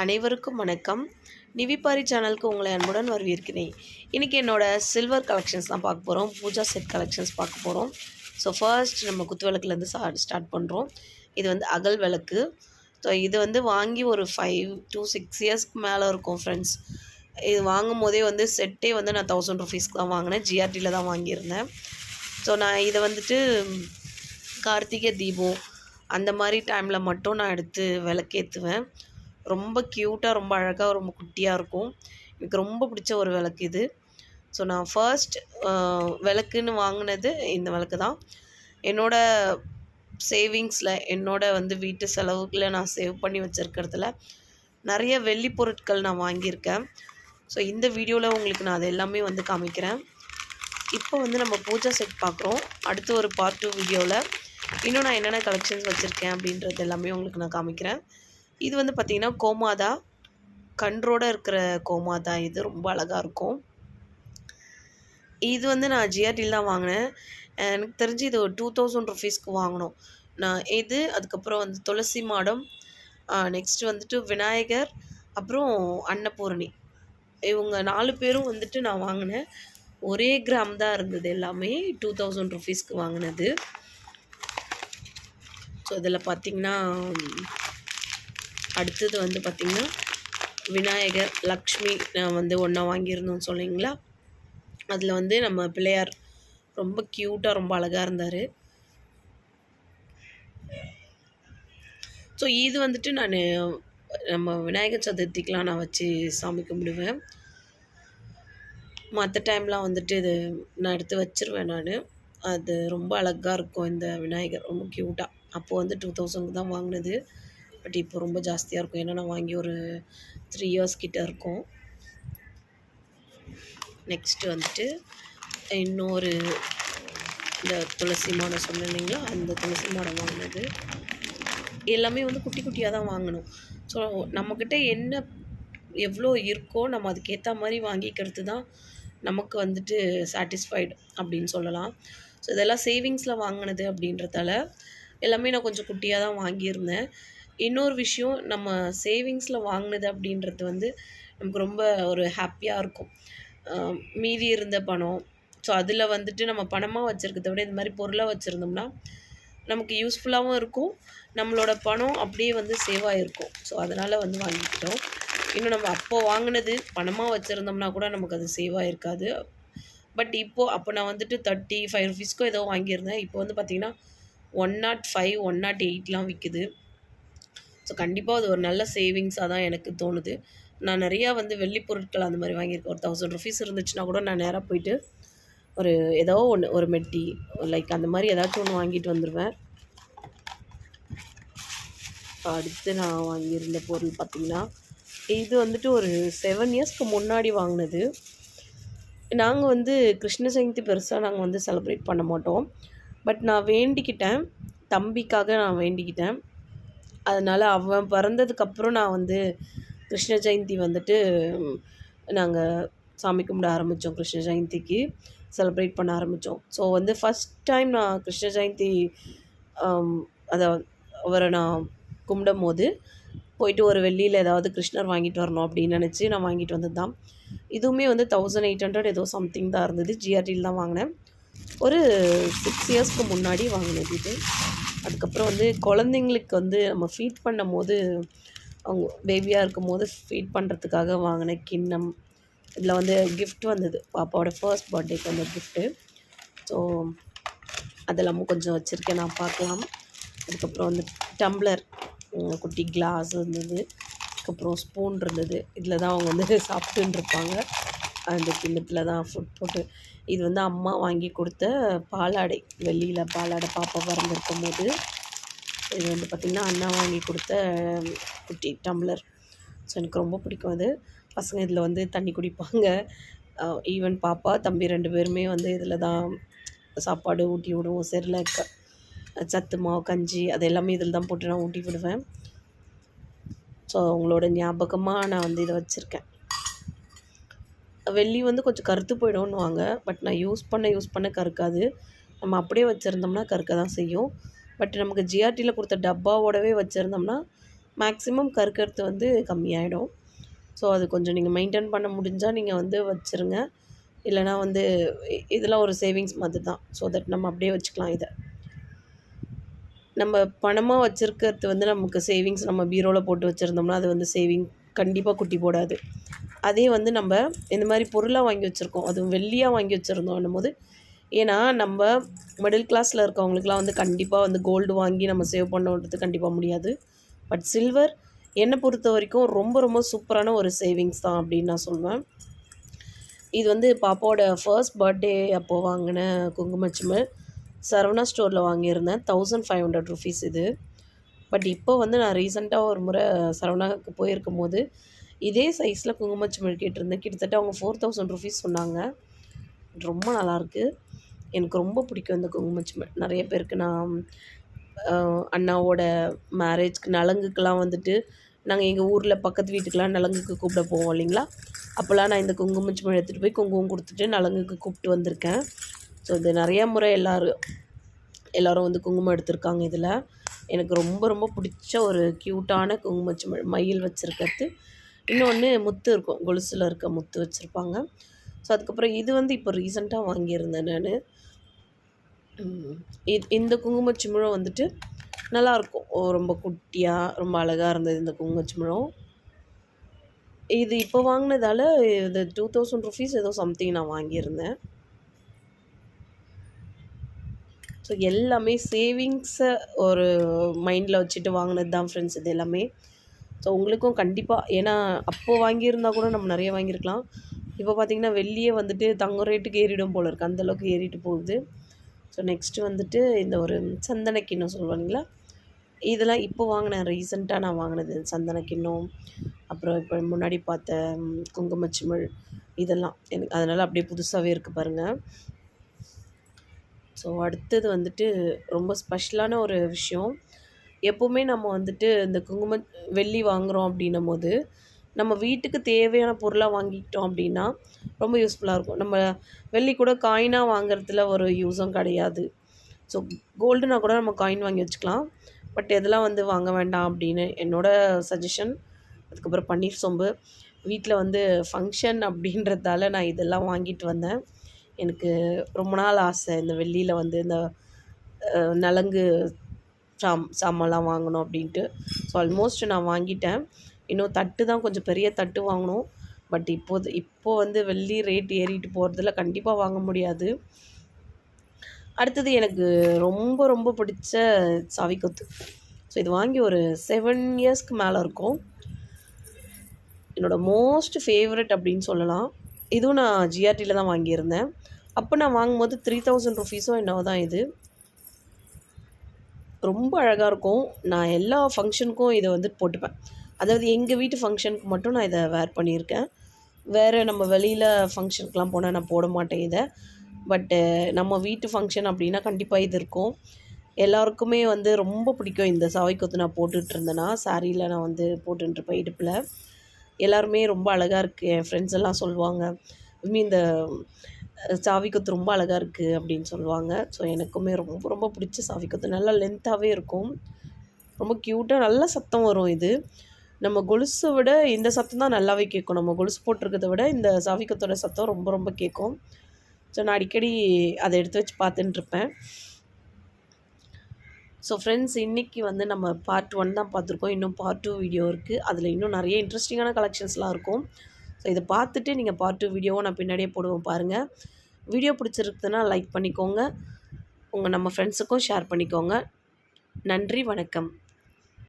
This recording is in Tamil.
அனைவருக்கும் வணக்கம். நிவிபாரி சேனலுக்கு உங்களை அன்புடன் வரவேற்கிறேன். இன்றைக்கி என்னோடய சில்வர் கலெக்ஷன்ஸ் தான் பார்க்க போகிறோம் பூஜா செட் கலெக்ஷன்ஸ் பார்க்க போகிறோம் ஸோ ஃபர்ஸ்ட் நம்ம குத்து விளக்குலேருந்து ஸ்டார்ட் பண்ணுறோம் இது வந்து அகல் விளக்கு. ஸோ இது வந்து வாங்கி ஒரு ஃபைவ் டூ சிக்ஸ் இயர்ஸ்க்கு மேலே இருக்கும் ஃப்ரெண்ட்ஸ் இது வாங்கும் போதே வந்து செட்டே வந்து நான் தௌசண்ட் ருபீஸ்க்கு தான் வாங்கினேன். ஜிஆர்டியில் தான் வாங்கியிருந்தேன். ஸோ நான் இதை வந்துட்டு கார்த்திகை தீபம் அந்த மாதிரி டைமில் மட்டும் நான் எடுத்து விளக்கேற்றுவேன் ரொம்ப க்யூட்டாக ரொம்ப அழகாக ரொம்ப குட்டியாக இருக்கும். எனக்கு ரொம்ப பிடிச்ச ஒரு விளக்கு இது. ஸோ நான் ஃபர்ஸ்ட் விளக்குன்னு வாங்கினது இந்த விளக்கு தான். என்னோடய சேவிங்ஸில் என்னோட வந்து வீட்டு செலவுக்குள்ள நான் சேவ் பண்ணி வச்சுருக்கிறதுல நிறைய வெள்ளி பொருட்கள் நான் வாங்கியிருக்கேன். ஸோ இந்த வீடியோவில் உங்களுக்கு நான் அது எல்லாமே வந்து காமிக்கிறேன். இப்போ வந்து நம்ம பூஜா செட் பார்க்குறோம். அடுத்து ஒரு பார்ட் டூ வீடியோவில் இன்னும் நான் என்னென்ன கலெக்ஷன்ஸ் வச்சுருக்கேன் அப்படின்றது எல்லாமே உங்களுக்கு நான் காமிக்கிறேன். இது வந்து பார்த்திங்கன்னா கோமாதா. கன்றோட இருக்கிற கோமாதா. இது ரொம்ப அழகாக இருக்கும். இது வந்து நான் ஜிஆர்டியில் தான் வாங்கினேன். எனக்கு தெரிஞ்சு இது ஒரு டூ தௌசண்ட் ருபீஸ்க்கு வாங்கினோம் நான் இது அதுக்கப்புறம் வந்து துளசி மாடம் நெக்ஸ்ட் வந்துட்டு விநாயகர் அப்புறம் அன்னபூரணி. இவங்க நாலு பேரும் வந்துட்டு நான் வாங்கினேன். ஒரே கிராம் தான் இருந்தது எல்லாமே. டூ தௌசண்ட் ருபீஸ்க்கு வாங்கினது. ஸோ இதில் பார்த்திங்கன்னா அடுத்தது வந்து பார்த்திங்கன்னா விநாயகர் லக்ஷ்மி நான் வந்து ஒன்றா வாங்கியிருந்தோம் சொன்னீங்களா? அதில் வந்து நம்ம பிள்ளையார் ரொம்ப க்யூட்டாக ரொம்ப அழகாக இருந்தார். ஸோ இது வந்துட்டு நான் நம்ம விநாயகர் சதுர்த்திக்கெலாம் நான் வச்சு சாமி கும்பிடுவேன். மற்ற டைம்லாம் வந்துட்டு இது நான் எடுத்து வச்சுருவேன் நான். அது ரொம்ப அழகாக இருக்கும் இந்த விநாயகர் ரொம்ப க்யூட்டாக அப்போது வந்து டூ தௌசண்ட்க்கு தான் வாங்கினது. பட் இப்போ ரொம்ப ஜாஸ்தியாக இருக்கும். ஏன்னா நான் வாங்கி ஒரு த்ரீ இயர்ஸ் கிட்டே இருக்கும். நெக்ஸ்ட்டு வந்துட்டு இன்னொரு இந்த துளசி மாடை சொன்னேன் இல்லைங்களா? அந்த துளசி மாடை வாங்கினது. எல்லாமே வந்து குட்டி குட்டியாக தான் வாங்கணும். ஸோ நம்மக்கிட்ட என்ன எவ்வளோ இருக்கோ நம்ம அதுக்கேற்ற மாதிரி வாங்கிக்கிறது தான் நமக்கு வந்துட்டு சாட்டிஸ்ஃபைடு அப்படின்னு சொல்லலாம். ஸோ இதெல்லாம் சேவிங்ஸில் வாங்கினது அப்படின்றதால எல்லாமே நான் கொஞ்சம் குட்டியாக தான் வாங்கியிருந்தேன். இன்னொரு விஷயம் நம்ம சேவிங்ஸில் வாங்கினது அப்படின்றது வந்து நமக்கு ரொம்ப ஒரு ஹாப்பியாக இருக்கும். மீதி இருந்த பணம். ஸோ அதில் வந்துட்டு நம்ம பணமாக வச்சுருக்கிறத விட இந்த மாதிரி பொருளாக வச்சுருந்தோம்னா நமக்கு யூஸ்ஃபுல்லாகவும் இருக்கும். நம்மளோட பணம் அப்படியே வந்து சேவ் ஆகிருக்கும் ஸோ அதனால் வந்து வாங்கிக்கிட்டோம். இன்னும் நம்ம அப்போது வாங்கினது பணமாக வச்சுருந்தோம்னா கூட நமக்கு அது சேவ் ஆகிருக்காது பட் இப்போது அப்போ நான் வந்துட்டு தேர்ட்டி ஃபைவ் ருபீஸ்க்கோ ஏதோ வாங்கியிருந்தேன். இப்போ வந்து பார்த்திங்கன்னா one nought five one nought எயிட்லாம் விற்குது ஸோ கண்டிப்பாக அது ஒரு நல்ல சேவிங்ஸாக தான் எனக்கு தோணுது. நான் நிறையா வந்து வெள்ளி பொருட்கள் அந்த மாதிரி வாங்கியிருக்கேன். ஒரு தௌசண்ட் ருபீஸ் இருந்துச்சுன்னா கூட நான் நேராக போயிட்டு ஒரு ஏதோ ஒன்று ஒரு மெட்டி லைக் அந்த மாதிரி ஏதாச்சும் ஒன்று வாங்கிட்டு வந்துடுவேன் அடுத்து நான் வாங்கியிருந்த பொருள் பார்த்திங்கன்னா இது வந்துட்டு ஒரு செவன் இயர்ஸ்க்கு முன்னாடி வாங்கினது. நாங்கள் வந்து கிருஷ்ண ஜெயந்தி பெருசாக நாங்கள் வந்து செலிப்ரேட் பண்ண மாட்டோம். பட் நான் வேண்டிக்கிட்டேன். தம்பிக்காக நான் வேண்டிக்கிட்டேன். அதனால் அவன் பிறந்ததுக்கப்புறம் நான் வந்து கிருஷ்ண ஜெயந்தி வந்துட்டு நாங்கள் சாமி கும்பிட ஆரம்பித்தோம் கிருஷ்ண ஜெயந்திக்கு செலிப்ரேட் பண்ண ஆரம்பித்தோம் ஸோ வந்து ஃபஸ்ட் டைம் நான் கிருஷ்ண ஜெயந்தி அதை அவரை நான் கும்பிடும் போது போயிட்டு ஒரு வெள்ளியில் ஏதாவது கிருஷ்ணர் வாங்கிட்டு வரணும் அப்படின்னு நினச்சி நான் வாங்கிட்டு வந்தது தான் இதுவுமே வந்து தௌசண்ட் எயிட் ஹண்ட்ரட் ஏதோ சம்திங் தான் இருந்தது. ஜிஆர்டியில் தான் வாங்கினேன். ஒரு சிக்ஸ் இயர்ஸ்க்கு முன்னாடி வாங்கினது இது. அதுக்கப்புறம் வந்து குழந்தைங்களுக்கு வந்து நம்ம ஃபீட் பண்ணும் போது அவங்க பேபியாக இருக்கும் போது ஃபீட் பண்ணுறதுக்காக வாங்கின கிண்ணம் இதில் வந்து கிஃப்ட் வந்தது. பாப்பாவோட ஃபர்ஸ்ட் பர்த்டேக்கு வந்த கிஃப்ட்டு ஸோ அதெல்லாமும் கொஞ்சம் வச்சுருக்கேன் நான் பார்க்கலாம். அதுக்கப்புறம் வந்து டம்ளர் குட்டி கிளாஸ் இருந்தது. அதுக்கப்புறம் ஸ்பூன் இருந்தது. இதில் தான் அவங்க வந்து சாப்பிட்டுன்னு இருப்பாங்க. அந்த கிண்ணத்தில் தான் ஃபுட் போட்டு இது வந்து அம்மா வாங்கி கொடுத்த பாலாடை வெள்ளியில் பாலாடை பாப்பா பிறந்திருக்கும் போது இது வந்து பார்த்திங்கன்னா அண்ணா வாங்கி கொடுத்த குட்டி டம்ளர். ஸோ எனக்கு ரொம்ப பிடிக்கும் அது. பசங்க இதில் வந்து தண்ணி குடிப்பாங்க. ஈவன் பாப்பா தம்பி ரெண்டு பேருமே வந்து இதில் தான் சாப்பாடு ஊட்டி விடுவோம். செரில் சத்து மாவு கஞ்சி அது எல்லாமே இதில் தான் போட்டு நான் ஊட்டி விடுவேன். ஸோ அவங்களோட ஞாபகமாக நான் வந்து இதை வச்சுருக்கேன். வெள்ளி வந்து கொஞ்சம் கருத்து போயிடும்னுவாங்க. பட் நான் யூஸ் பண்ண யூஸ் பண்ண கருக்காது. நம்ம அப்படியே வச்சுருந்தோம்னா கருக்க தான் செய்யும். பட் நமக்கு ஜிஆர்டியில் கொடுத்த டப்பாவோடவே வச்சுருந்தோம்னா மேக்ஸிமம் கருக்கிறது வந்து கம்மியாயிடும். ஸோ அது கொஞ்சம் நீங்கள் மெயின்டைன் பண்ண முடிஞ்சால் நீங்கள் வந்து வச்சுருங்க. இல்லைனா வந்து இதெல்லாம் ஒரு சேவிங்ஸ் மாதிரி தான். ஸோ தட் நம்ம அப்படியே வச்சுக்கலாம் இதை. நம்ம பணமாக வச்சுருக்கிறது வந்து நமக்கு சேவிங்ஸ் நம்ம பீரோவில் போட்டு வச்சுருந்தோம்னா அது வந்து சேவிங் கண்டிப்பாக குட்டி போடாது. அதே வந்து நம்ம இந்த மாதிரி பொருளாக வாங்கி வச்சுருக்கோம். அதுவும் வெள்ளியாக வாங்கி வச்சுருந்தோம் போது ஏன்னா நம்ம மிடில் கிளாஸில் இருக்கவங்களுக்குலாம் வந்து கண்டிப்பாக வந்து கோல்டு வாங்கி நம்ம சேவ் பண்ணுறது கண்டிப்பாக முடியாது. பட் சில்வர் என்னை பொறுத்த வரைக்கும் ரொம்ப ரொம்ப சூப்பரான ஒரு சேவிங்ஸ் தான் அப்படின்னு நான் சொல்வேன். இது வந்து பாப்பாவோட ஃபர்ஸ்ட் பர்த்டே அப்போது வாங்கின குங்குமச்சிமல் சரவணா ஸ்டோரில் வாங்கியிருந்தேன். தௌசண்ட் ஃபைவ் ஹண்ட்ரட் ருபீஸ் இது. பட் இப்போ வந்து நான் ரீசெண்டாக ஒரு முறை சரவணாவுக்கு போயிருக்கும் போது இதே சைஸில் குங்குமச்சிமிழ் கேட்டிருந்தேன் கிட்டத்தட்ட அவங்க ஃபோர் தௌசண்ட் ருபீஸ் சொன்னாங்க. ரொம்ப நல்லாயிருக்கு எனக்கு ரொம்ப பிடிக்கும் இந்த குங்குமச்சிமிழ் நிறைய பேருக்கு நான் அண்ணாவோட மேரேஜ்க்கு நலங்குக்கெலாம் வந்துட்டு நாங்கள் எங்கள் ஊரில் பக்கத்து வீட்டுக்கெலாம் நலங்குக்கு கூப்பிட போவோம் இல்லைங்களா? அப்போல்லாம் நான் இந்த குங்குமச்சிமிழ் எடுத்துகிட்டு போய் குங்குமம் கொடுத்துட்டு நலங்குக்கு கூப்பிட்டு வந்திருக்கேன். ஸோ இது நிறையா முறை எல்லோரும் எல்லோரும் வந்து குங்குமம் எடுத்திருக்காங்க இதில். எனக்கு ரொம்ப ரொம்ப பிடிச்ச ஒரு க்யூட்டான குங்குமச்சிமிழ் மயில் வச்சுருக்கிறது. இன்னொன்று முத்து இருக்கும். கொலுசில் இருக்க முத்து வச்சுருப்பாங்க. ஸோ அதுக்கப்புறம் இது வந்து இப்போ ரீசெண்டாக வாங்கியிருந்தேன் நான். இது இந்த குங்குமச்சிமிழும் வந்துட்டு நல்லாயிருக்கும் ரொம்ப குட்டியாக ரொம்ப அழகாக இருந்தது இந்த குங்குமச்சிமிழும் இது இப்போ வாங்கினதால இது டூ தௌசண்ட் ருபீஸ் ஏதோ சம்திங் நான் வாங்கியிருந்தேன். ஸோ எல்லாமே சேவிங்ஸை ஒரு மைண்டில் வச்சுட்டு வாங்கினது தான் ஃப்ரெண்ட்ஸ் இது எல்லாமே. ஸோ உங்களுக்கும் கண்டிப்பாக ஏன்னா அப்போது வாங்கியிருந்தா கூட நம்ம நிறைய வாங்கியிருக்கலாம். இப்போ பார்த்திங்கன்னா வெள்ளியே வந்துட்டு தங்கம் ரேட்டுக்கு ஏறிடும் போல் இருக்குது அந்தளவுக்கு ஏறிட்டு போகுது. ஸோ நெக்ஸ்ட்டு வந்துட்டு இந்த ஒரு சந்தன கிண்ணம் சொல்லுவாங்களா இதெல்லாம் இப்போ வாங்கினேன் ரீசெண்டாக நான் வாங்கினது சந்தன கிண்ணம் அப்புறம் இப்போ முன்னாடி பார்த்த குங்குமச்சிமிழ் இதெல்லாம். எனக்கு அதனால் அப்படியே புதுசாகவே இருக்குது பாருங்கள் ஸோ அடுத்தது வந்துட்டு ரொம்ப ஸ்பெஷலான ஒரு விஷயம். எப்போவுமே நம்ம வந்துட்டு இந்த குங்கும வெள்ளி வாங்குகிறோம் அப்படின்னும் போது நம்ம வீட்டுக்கு தேவையான பொருளாக வாங்கிக்கிட்டோம் அப்படின்னா ரொம்ப யூஸ்ஃபுல்லாக இருக்கும். நம்ம வெள்ளி கூட காயினாக வாங்குறதுல ஒரு யூஸும் கிடையாது. ஸோ கோல்டுனா கூட நம்ம காயின் வாங்கி வச்சுக்கலாம். பட் இதெல்லாம் வந்து வாங்க வேண்டாம் அப்படின்னு என்னோடய சஜஷன் அதுக்கப்புறம் பன்னீர் சொம்பு. வீட்டில் வந்து ஃபங்க்ஷன் அப்படின்றதால நான் இதெல்லாம் வாங்கிட்டு வந்தேன். எனக்கு ரொம்ப நாள் ஆசை இந்த வெள்ளியில் வந்து இந்த நலங்கு சாம் சாமான்லாம் வாங்கணும் அப்படின்ட்டு. ஸோ ஆல்மோஸ்ட் நான் வாங்கிட்டேன். இன்னும் தட்டு தான் கொஞ்சம் பெரிய தட்டு வாங்கணும். பட் இப்போது இப்போது வந்து வெள்ளி ரேட் ஏறிட்டு போகிறதுல கண்டிப்பாக வாங்க முடியாது. அடுத்தது எனக்கு ரொம்ப ரொம்ப பிடிச்ச சவிக்கொத்து ஸோ இது வாங்கி ஒரு செவன் இயர்ஸ்க்கு மேலே இருக்கும். என்னோடய மோஸ்ட் ஃபேவரட் அப்படின்னு சொல்லலாம். இதுவும் நான் ஜிஆர்டியில் தான் வாங்கியிருந்தேன். அப்போ நான் வாங்கும்போது த்ரீ தௌசண்ட் ருபீஸோ என்னவோ தான் இது. ரொம்ப அழகாக இருக்கும். நான் எல்லா ஃபங்க்ஷனுக்கும் இதை வந்து போட்டுப்பேன். அதாவது எங்கள் வீட்டு ஃபங்க்ஷனுக்கு மட்டும் நான் இதை வேர் பண்ணியிருக்கேன். வேறு நம்ம வெளியில் ஃபங்க்ஷனுக்குலாம் போனால் நான் போட மாட்டேன் இதை. பட்டு நம்ம வீட்டு ஃபங்க்ஷன் அப்படின்னா கண்டிப்பாக இது இருக்கும். எல்லாருக்குமே வந்து ரொம்ப பிடிக்கும் இந்த சாவை கொத்து நான் போட்டுட்ருந்தேன்னா சாரியில் நான் வந்து போட்டுருப்பேன் இடுப்பில். எல்லாருமே ரொம்ப அழகாக இருக்குது என் ஃப்ரெண்ட்ஸ் எல்லாம் சொல்லுவாங்க. இந்த சாவி கொத்து ரொம்ப அழகாக இருக்குது அப்படின்னு சொல்லுவாங்க. ஸோ எனக்குமே ரொம்ப ரொம்ப பிடிச்ச சாவி கொத்து. நல்லா லென்த்தாகவே இருக்கும். ரொம்ப க்யூட்டாக நல்ல சத்தம் வரும் இது. நம்ம கொலுசை விட இந்த சத்தம் தான் நல்லாவே கேட்கும். நம்ம கொலுசு போட்டிருக்கிறத விட இந்த சாவிக்கத்தோட சத்தம் ரொம்ப ரொம்ப கேட்கும். ஸோ நான் அடிக்கடி அதை எடுத்து வச்சு பார்த்துட்டுருப்பேன் ஸோ ஃப்ரெண்ட்ஸ் இன்றைக்கி வந்து நம்ம பார்ட் ஒன் தான் பார்த்துருக்கோம். இன்னும் பார்ட் டூ வீடியோ இருக்குது அதில் இன்னும் நிறைய இன்ட்ரெஸ்டிங்கான கலெக்ஷன்ஸ்லாம் இருக்கும். ஸோ இதை பார்த்துட்டு நீங்கள் பார்ட் டூ வீடியோவும் நான் பின்னாடியே போடுவோம் பாருங்கள் வீடியோ பிடிச்சிருக்குதுன்னா லைக் பண்ணிக்கோங்க. உங்கள் நம்ம ஃப்ரெண்ட்ஸுக்கும் ஷேர் பண்ணிக்கோங்க. நன்றி வணக்கம்.